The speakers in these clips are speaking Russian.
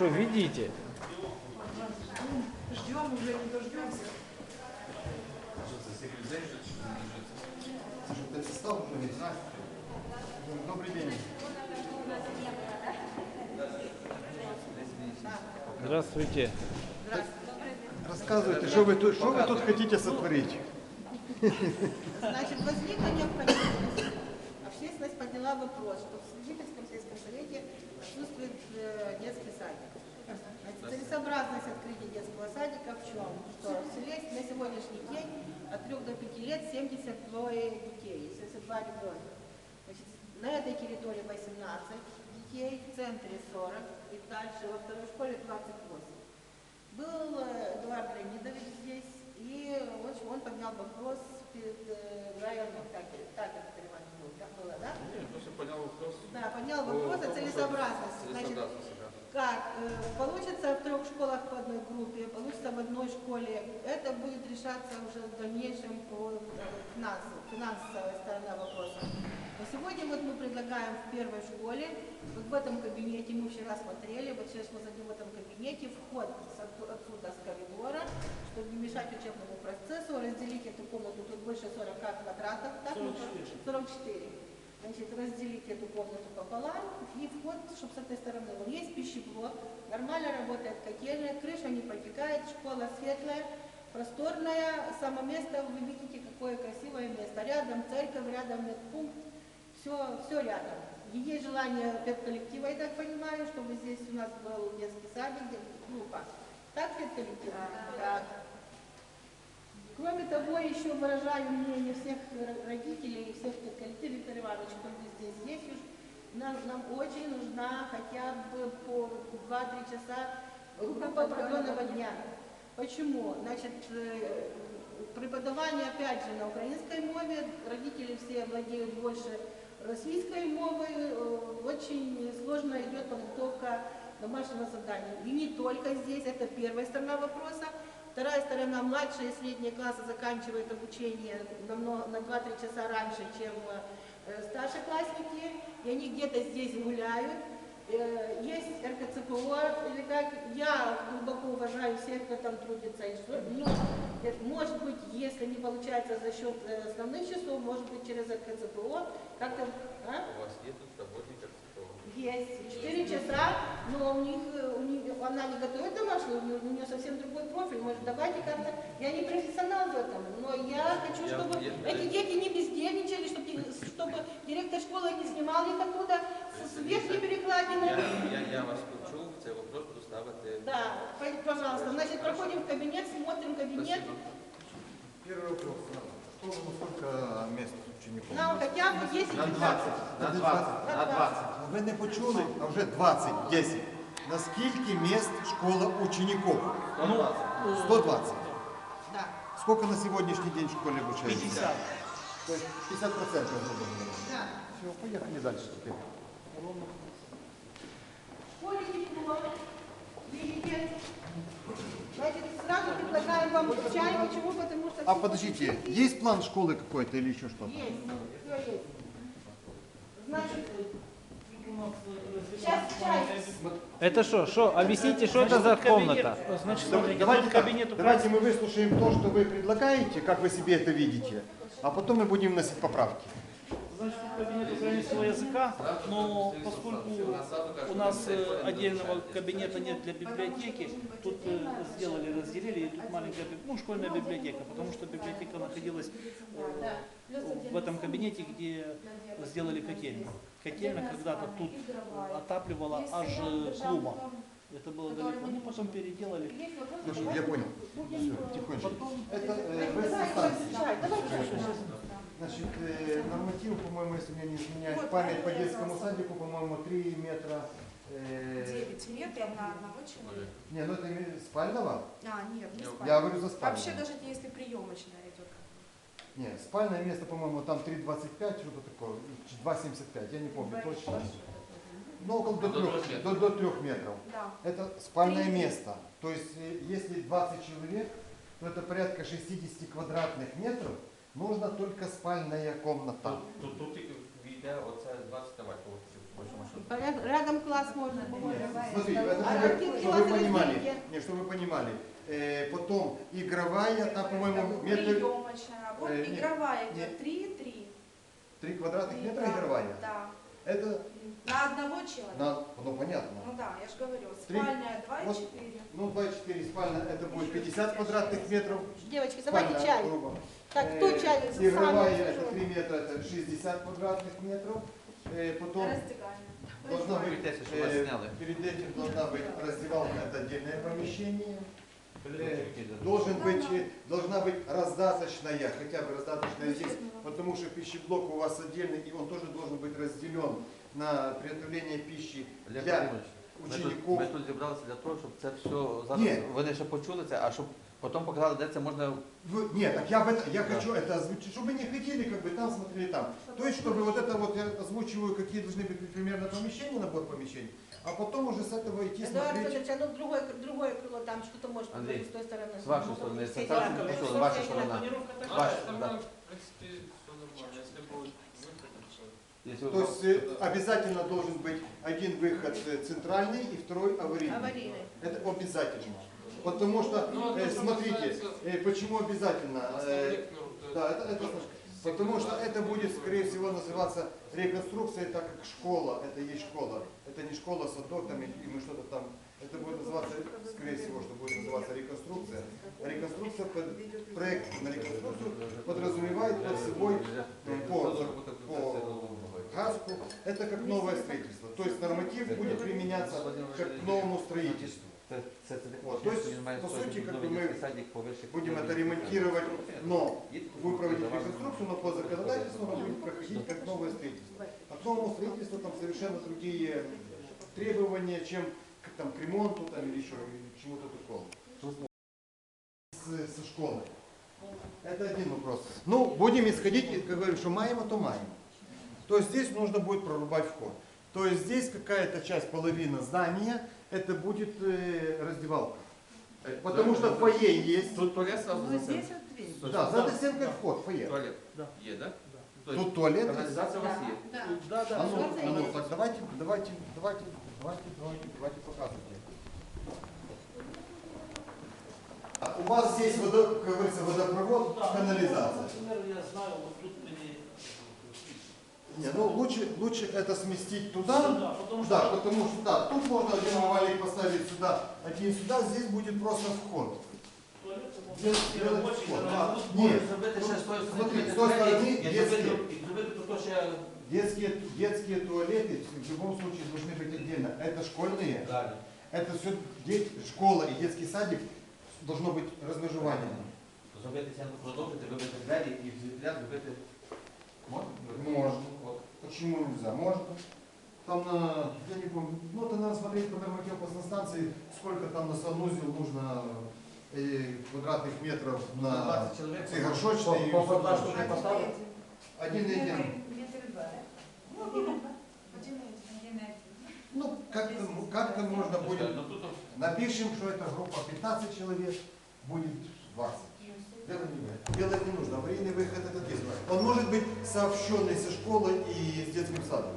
Что, видите? Ждем, уже не дождемся. Добрый день. Здравствуйте. Рассказывайте, что вы тут, что вы тут хотите сотворить? Значит, возникла необходимость. Подняла вопрос, что в Жительском сельском совете отсутствует э, детский садик. Целесообразность открытия детского садика в чем? Что в селе на сегодняшний день от 3 до 5 лет 72 детей, 72 ребенка. Значит, на этой территории 18 детей, в центре 40 и дальше во второй школе 28. Был э, Эдуард Леонидович здесь, и он поднял вопрос перед э, районом, так, так это Петр Иванович был, да? Нет, просто поднял вопрос. Да, поднял вопрос о целесообразности. Значит, как э, получится в трех школах по одной группе, получится в одной школе, это будет решаться уже в дальнейшем по финансу, финансовой сторона вопроса. Но сегодня вот мы предлагаем в первой школе, вот в этом кабинете, мы вчера смотрели, вот сейчас мы зайдем в этом кабинете, вход отсюда с коридора, чтобы не мешать учебному процессу, разделить эту комнату, тут больше 40 квадратов, так? 44. Значит, разделить эту комнату пополам и вход, чтобы с этой стороны. Вот есть пищеблок, нормально работает котельная, крыша не протекает, школа светлая, просторная, само место, вы видите, какое красивое место. Рядом церковь, рядом медпункт, все, все рядом. И есть желание педколлектива, я так понимаю, чтобы здесь у нас был детский садик, группа. Так, педколлектив? Так. Кроме того, еще выражаю мнение всех ро- родителей и всех коллективов, Виктор Иванович, кто здесь есть, уж, нам, нам очень нужна хотя бы по 2-3 часа определенного дня. Почему? Значит, э, преподавание опять же на украинской мове, родители все владеют больше российской мовой, э, очень сложно идет подготовка домашнего задания. И не только здесь, это первая сторона вопроса. Вторая сторона, младшие и средние классы заканчивают обучение намного, на 2-3 часа раньше, чем э, старшеклассники, и они где-то здесь гуляют. Э, Есть РКЦПО, или как, я глубоко уважаю всех, кто там трудится, но, э, может быть, если не получается за счет основных часов, может быть, через РКЦПО, как-то, а? У вас есть тут работник РЦПО? Есть. Четыре часа, но у них, она не готовит домашнюю, у нее, у нее совсем другой профиль. Может, давайте как-то, я не профессионал в этом, но я хочу, Я- чтобы я- эти дети не бездельничали, чтобы, чтобы директор школы не снимал их оттуда с, с верхней перекладины. Я, я, я вас почув, це вопрос буду ставити. Да, пожалуйста. Значит, проходим в кабинет, смотрим кабинет. Спасибо. Первый вопрос. Ну, сколько мест учеников? Нам хотя бы 10 На часов. 20, на 20, на 20. Ви не почули, а вже 20, 10. Наскільки мест школа учеников? 120. Да. Сколько на сегодняшний день в школе обучается? 50. То есть 50 процентов. Да. Все, поехали дальше теперь. В школе тепло. Видите? Значит, сразу предлагаем вам чай. Почему? Потому что... А подождите, есть план школы какой-то или еще что-то? Есть, все есть. Значит. Это что? Что? Объясните, что это за комната? Значит, смотрите, Давайте, вот так, кабинет давайте мы выслушаем то, что вы предлагаете, как вы себе это видите, а потом мы будем вносить поправки. Значит, кабинет украинского языка, но поскольку у нас э, отдельного кабинета нет для библиотеки, тут э, сделали, разделили, и тут маленькая, ну, школьная библиотека, потому что библиотека находилась э, в этом кабинете, где сделали котельную. Котельная когда-то тут отапливала аж клуба. Это было далеко. Ну, потом переделали. Слушай, я понял. Все, тихонько. Это э, Значит, э, норматив, по-моему, если меня не изменяет память по детскому садику, по-моему, 3 метра. э, 9 метров на одного человека. не, ну это име- спального? А, нет, не Я спальня. Я говорю за спальное. Вообще даже если приемочная идет. Не, спальное место, по-моему, там 3,25, что-то такое, 2,75, я не помню точно. Ну, около до До трех 3, метров. до, до 3 метров. Да. Это спальное Три. место. То есть, э, если 20 человек, то это порядка 60 квадратных метров, нужно только спальная комната. Тут, тут, тут війде оце 20 давай, по по большому Поряд- Рядом класс можно. Смотрите, это А чтобы, вы понимали, не, чтобы вы понимали, Э, потом игровая, там, по-моему, метр, Приемочная. Вот Э, игровая нет. идет 3,3. 3 квадратных метра игровая. Да. Это, На одного человека. на, ну понятно, Ну да, я же говорю. Спальня Вот. 2,4. ну 2,4 спальня, это будет 50 квадратных метров. Девочки, давайте чай. грубо. Так, Э, кто чай? Игровая, Сам это скажу. 3 метра, это 60 квадратных метров. Э, Потом Раздевальня. должна быть, Дивіться, що вас э, зняли. перед этим должна быть раздевалка, это отдельное помещение. Э, Які Должен быть, э, должна быть раздаточная, хотя бы раздаточная здесь, потому что пищеблок у вас отдельный, и он тоже должен быть разделен на приготовление пищи Олег для Владимирович, ми тут, учеников. ми тут зібралися для того, щоб це все зараз Ні. вони ще почули це, а щоб потім показали, де це можна Вы- нет, так я, об это, я Да. хочу это озвучить, чтобы не ходили, как бы там смотрели там. То есть, чтобы вот это вот я озвучиваю, какие должны быть примерно помещения, набор помещений, а потом уже с этого идти Эдуард смотреть. Федорович, а ну другое, другое крыло, там что-то может Андрей, быть с той стороны. Все це одинаково. так, що Все ваша да. в принципе, все нормально. Если будет выход, то Якщо ви- То есть э, обязательно должен быть один выход э, центральный и второй аварийный. Аварийный. Это обязательно. Потому что, Ну, э, это смотрите, э, почему обязательно? Э, Да, это, это потому что это будет, скорее всего, называться реконструкция, так как школа, это есть школа. Это не школа, садок там, и и мы что-то там. Это будет называться, скорее всего, что будет называться реконструкция. Реконструкция, под- проект на реконструкцию подразумевает под собой э, по, по ГАСКу, это как новое строительство. То есть норматив будет применяться как к новому строительству. Це, це, це таке, Вот, що то есть, він має по створити суті, как новий бы мы дитячий садик по вищих Будем это уровнях. ремонтировать, но І вы проводите реконструкцию, но по законодательству оно будет проходить как новое строительство. А к новому строительству там совершенно другие требования, чем к, там, к ремонту там, или еще или к чему-то такому. С- со школы. Это один вопрос. Ну, будем исходить, как говорю, что маем, а то маем. То есть здесь нужно будет прорубать вход. То есть здесь какая-то часть, половина здания, это будет э, раздевалка. Потому что фойе есть. Тут туалет сразу за цим. Да, за этой стенкой вход, фойе. Туалет Да. є, так? Тут туалет. есть. Каналізація у вас є. Да, да. А ну, Смотрите. а ну, так давайте, давайте, давайте, давайте, давайте, давайте показывайте. А у вас здесь, водо, как говорится, водопровод, Да, канализация. Например, я знаю, вот тут мне... Не, ну лучше, лучше это сместить туда. Сюда, потому что... Да, потому что да, тут можно один валик поставить сюда, один сюда, здесь будет просто вход. туалет, это Здесь можно сделать рабочий, вход. да. А, Нет, Зробити ще з тої Смотри, сторони, з тої сторони і є зробити, схід. і зробити тут ще детские, детские туалеты в любом случае должны быть отдельно. Это школьные, далі. это все дети, школа и детский садик должно быть размежевание. Зробити стінку, продовжити, вибити двері і звідля зробити... Можна? Можно. От. Почему нельзя? Можно. Там на, я не помню, ну это надо смотреть по нормативу по станции, сколько там на санузел нужно э, квадратных метров на 20 чоловік. ці горшочні. По- по одна штука поставити. один и один. Ну, как-то, как-то можно будет, Ну, тут напишем, что это группа 15 человек, будет 20. Делать не, нужно. Делать не нужно, аварийный выход это есть. Он может быть сообщенный со школой и с детским садом.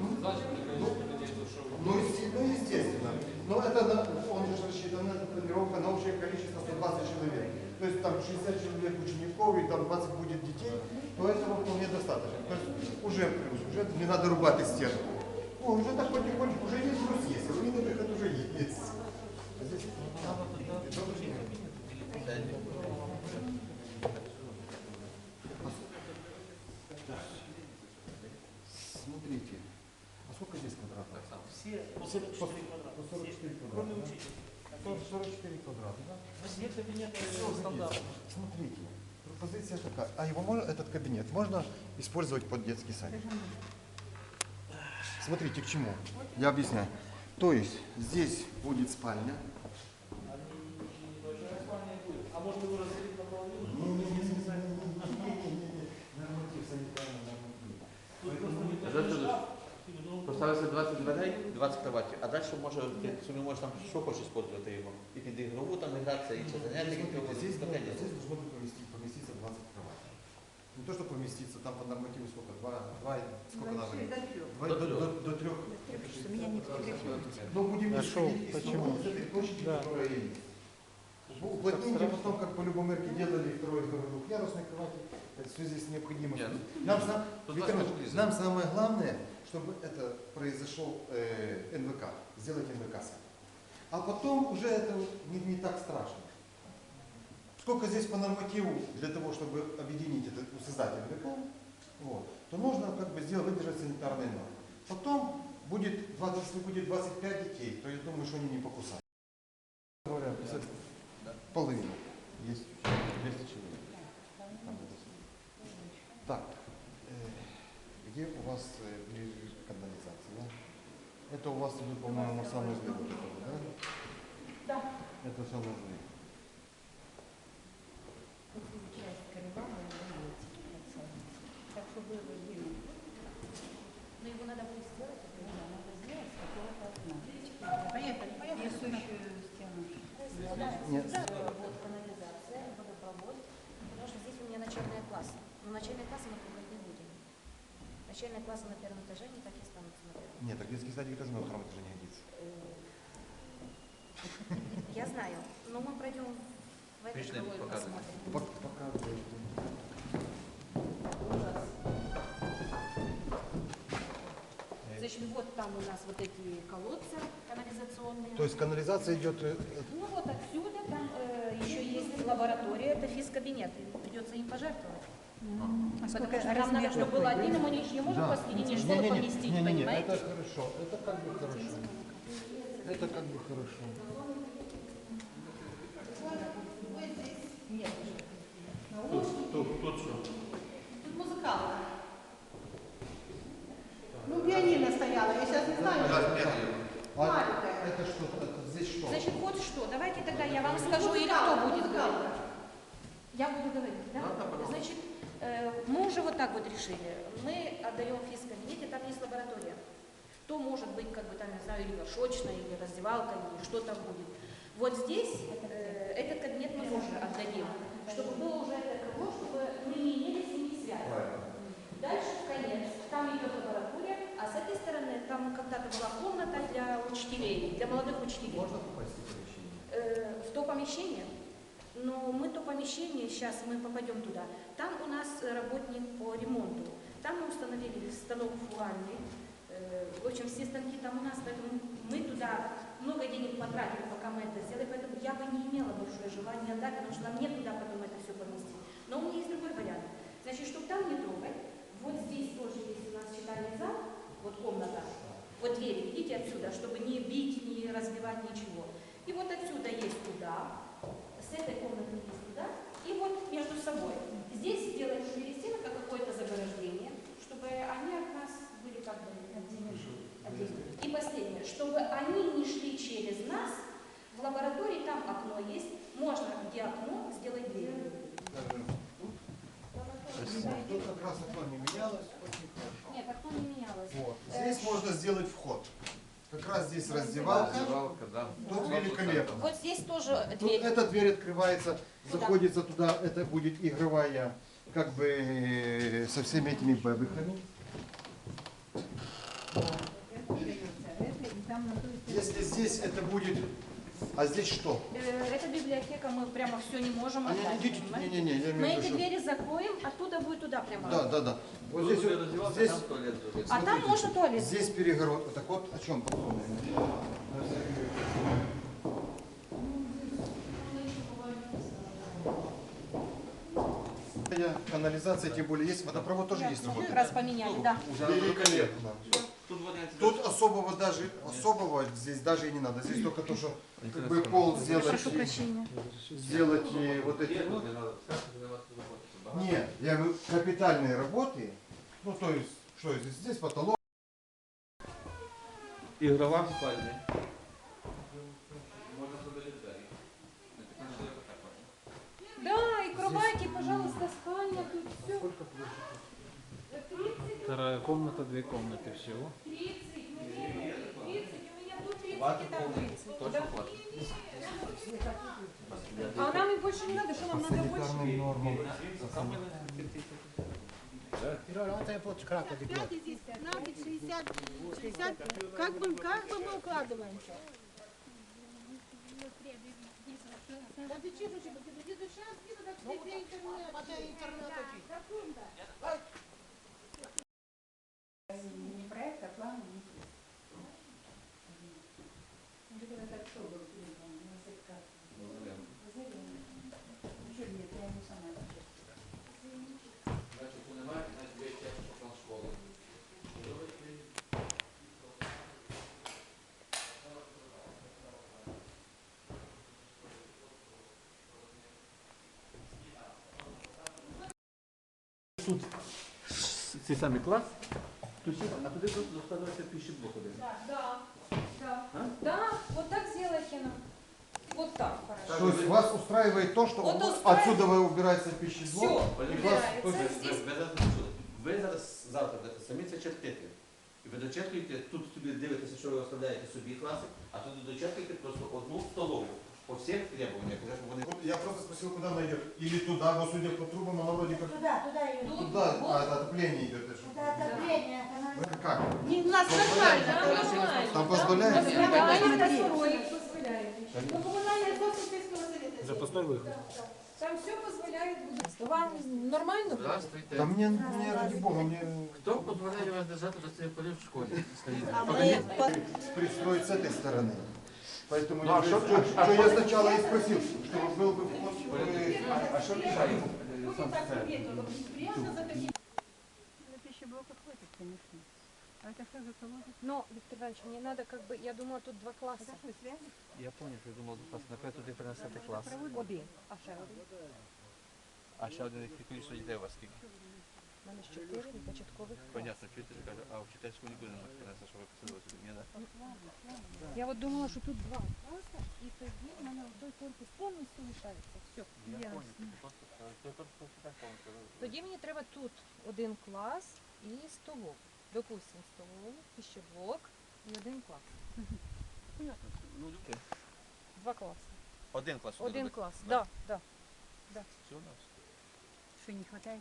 Ну да, Ну, есте- ну, естественно. Но это он же рассчитан на тренировка на общее количество 120 человек. То есть там 60 человек учеников и там 20 будет детей, то этого вполне достаточно. То есть уже плюс, уже не надо рубать стену. О, уже так потихонечку, уже есть плюс есть, аварийный выход уже есть. А здесь Смотрите, а сколько здесь квадратов? Все по 44 квадрата. По 44 Все, квадрата. Кроме учителя. По 44 квадрата, да? Все кабинеты Всё стандартно. Смотрите, пропозиция такая. А его можно, этот кабинет можно использовать под детский садик? Смотрите, к чему. Я объясняю. То есть здесь будет спальня. А может его разделить наполовину? Норматив санитарный норматив. Тут просто не Жертва такой душ. шкаф, ну, Поставився 20 дверей, 20 кроватів, а далі може ти собі можеш там що хочеш сподобати його. І під ігрову там гратися, і чи заняття, які Смотрите, ти здесь, хочеш. здесь должно быть поместиться, поместиться 20 кроватей. Не то, что поместиться, там по нормативу сколько? Два, два, сколько надо? Вообще до трех. Два, до, до, до трех. Меня не фотографируют. Ну, будем А шо, исходить из почему? того, из этой площади, Да. которая есть. Уплотните потом, как по любому мерке делали второй, второй двухъярусной кровати, в связи с необходимостью. Нет. Нам, сам- Виктор нам самое главное, чтобы это произошел э, НВК, сделать НВК сами. А потом уже это не, не так страшно. Сколько здесь по нормативу для того, чтобы объединить это, создать НВК, вот, то нужно как бы сделать, выдержать санитарные нормы. Потом будет 20, если будет 25 детей, то я думаю, что они не покусают. Половина. Есть 200 человек. Так, э, где у вас э, ближе к канализации, да? Это у вас по-моему, санузлы вот это, да? Да. Это санузлы. Так что вы выдвинули. Но его надо будет сделать. Поехали, поехали. Несущую стену. Нет. Вот канализация, водопровод. Потому что здесь у меня начальные классы. Но начальные классы мы трогать не будем. Начальные классы на первом этаже не так и останутся на первом. Нет, так детский садик тоже на втором этаже не годится. Я знаю, но мы пройдем в этот показывай. посмотрим. Показывайте. Значит, вот там у нас вот эти колодцы канализационные. То есть канализация идет э, Ну вот отсюда, там э, еще есть лаборатория, это физкабинет, придется им пожертвовать. Потому что нам надо, чтобы было отдельно, мы не не можем Да. посередине школы Не-не-не, поместить, не-не-не, понимаете? Это хорошо, это как бы хорошо. Это как бы хорошо. Тут музыкалка. Ну, пианино стояло, я сейчас не знаю. А Маленькая. это что? Это здесь что? Значит, вот что, давайте тогда я вам скажу, или Музыкалка, кто будет музыкалка. говорить. Я буду говорить, да? Значит, э, мы уже вот так вот решили. Мы отдаем физкабинете, там есть лаборатория. То может быть, как бы там, не знаю, или горшочная, или раздевалка, или что там будет. Вот здесь э, этот кабинет мы тоже отдадим, чтобы было уже это крыло, чтобы мы не имели с ними связи. Дальше в конец, там идет лаборатория, а с этой стороны там когда-то была комната для учителей, для молодых учителей. Можно попасть в помещение? Э, в то помещение, но мы то помещение, сейчас мы попадем туда, там у нас э, работник по ремонту, там мы установили станок фугальный, Э, в общем, все станки там у нас, поэтому мы туда много денег потратили, пока мы это сделали, поэтому я бы не имела большое желание отдать, потому что нам нет туда потом это все поместить. Но у меня есть другой вариант. Значит, чтобы там не трогать, вот здесь тоже есть у нас читальный зал, вот комната, вот двери, видите отсюда, чтобы не бить, не разбивать ничего. И вот отсюда есть туда, с этой комнаты есть туда, и вот между собой. Здесь сделаем перестенок, как какое-то заграждение, чтобы они от нас были как бы отдельно. И последнее, чтобы они не шли через нас, в лаборатории там окно есть, можно где окно сделать дверь. Тут как раз окно не менялось. Нет, окно не менялось. Вот. Здесь можно сделать вход. Как раз здесь раздевалка. да. Тут великолепно. Вот здесь тоже Тут дверь. эта дверь открывается, заходится туда, это будет игровая, как бы э, со всеми этими бэбихами. Если здесь это будет, а здесь что? Э, Эта библиотека, мы прямо все не можем Не, отдать. идите, понимаете? не, не, не, я Мы эти двери закроем, оттуда будет туда прямо. Да, да, да. Вот здесь, вот- здесь, А там можно туалет. здесь перегородка. Так вот о чем подробно. Канализация, тем более есть, водопровод тоже есть раз поменяли, да. Великолепно. Тут вариант. Тут особого даже, особого здесь даже и не надо. Здесь только то, что как бы пол сделать, прощения. сделать и вот эти вот. Нет, я говорю, капитальные работы, ну то есть, что здесь, здесь потолок. Игрова спальня. Да, и кровати, пожалуйста, спальня, тут все. Вторая комната, две комнаты всего. 30, ну нет, 30, у меня тут 30, и там 30. Да. А нам и больше не надо, что нам надо больше? Нормам. 55 и здесь 15, 60, 60. Как бы, как бы мы укладываемся? Да ты чего, чего, ты немає, значить, є ще план школи. Тут цей самий клас, тут, а туди складається піщеблок один. Да, да. Да, вот так сделайте нам. Вот так, хорошо. То есть вас устраивает то, что Вот у- устраивает. отсюда вы убираете пищеблок? Вас- Ви, убирается. ви, Здесь ви, зараз не ви зараз завтра будете самі це чертити. І ви дочеркуєте, тут собі дивитеся, що ви оставляєте собі класи, а тут дочеркуєте просто одну столову по всіх требуваннях. Щоб вони Вот Я просто спросил, куда наверх. Или туда, но судя по трубам, она вроде как Туда, туда ее. туда, а, это отопление идет. это же. Это отопление, это надо. Ну, Как? Не, у нас нормально. Да, нормально. Там позволяет? Позволяет, построить, позволяет. Ну, коммунальный собственный совета. Запасной выход. Там все позволяет будущество. Вам нормально? Здравствуйте. Да мне, мне ради бога, мне Кто позволяет вам держать до цих полів в школі? Скажіть. А мы пристроить с этой стороны. Поэтому Ну, а я, что- что, а что что- я сначала и спросил, чтобы был бы вход. э, А що мішає? будем так приветливо, приятно заходить. Но, Виктор Иванович, мне надо как бы, я думала, тут два класса. Я пам'ятаю, що я думав, напевно, туди принесете клас. Один. А ще один. А ще один количество дітей у вас скільки? У мене ж чотири початкових класи. Понятно, вчитель каже, а вчительську не буде принесе, що ви посадили сюди. Я от думала, що тут два класи, і тоді в мене той корпус повністю лишається. Все. Я понял, так. Тоді мені треба тут один клас і столову. Допустим, столову, пищеблок і один клас. Ну, окей. Два класи. Один клас. Один клас. Да. Да, да. Всього на все. Что, не хватает?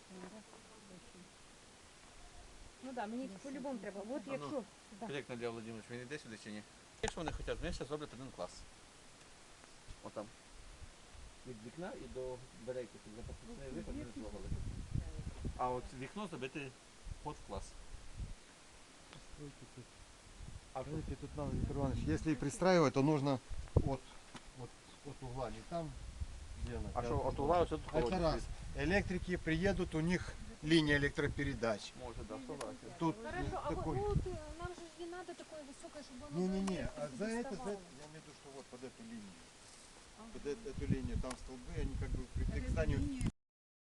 Ну да, мені по-любому треба. От А ну. якщо. Да. Як Надія Володимирович, він йде сюди чи ні? Якщо вони хочуть, вони ще зроблять один клас. Отам. Від вікна і до дверей, щоб запасний виход не зробили. А от вікно зробити вход в клас. А що? Смотрите, тут надо, Виктор Иванович, если и пристраивать, то нужно от, от, от угла, не там делать. А що, вот от угла ось тут Это раз. Электрики приедут, у них линия электропередач. Може, да, согласен. Тут Хорошо, а вот такой... ну, ты- нам же не надо такое высокое, чтобы оно Не-не-не, а за это, за это, я имею в виду, что вот под эту линию. Под э- эту линию, там столбы, они как бы к зданию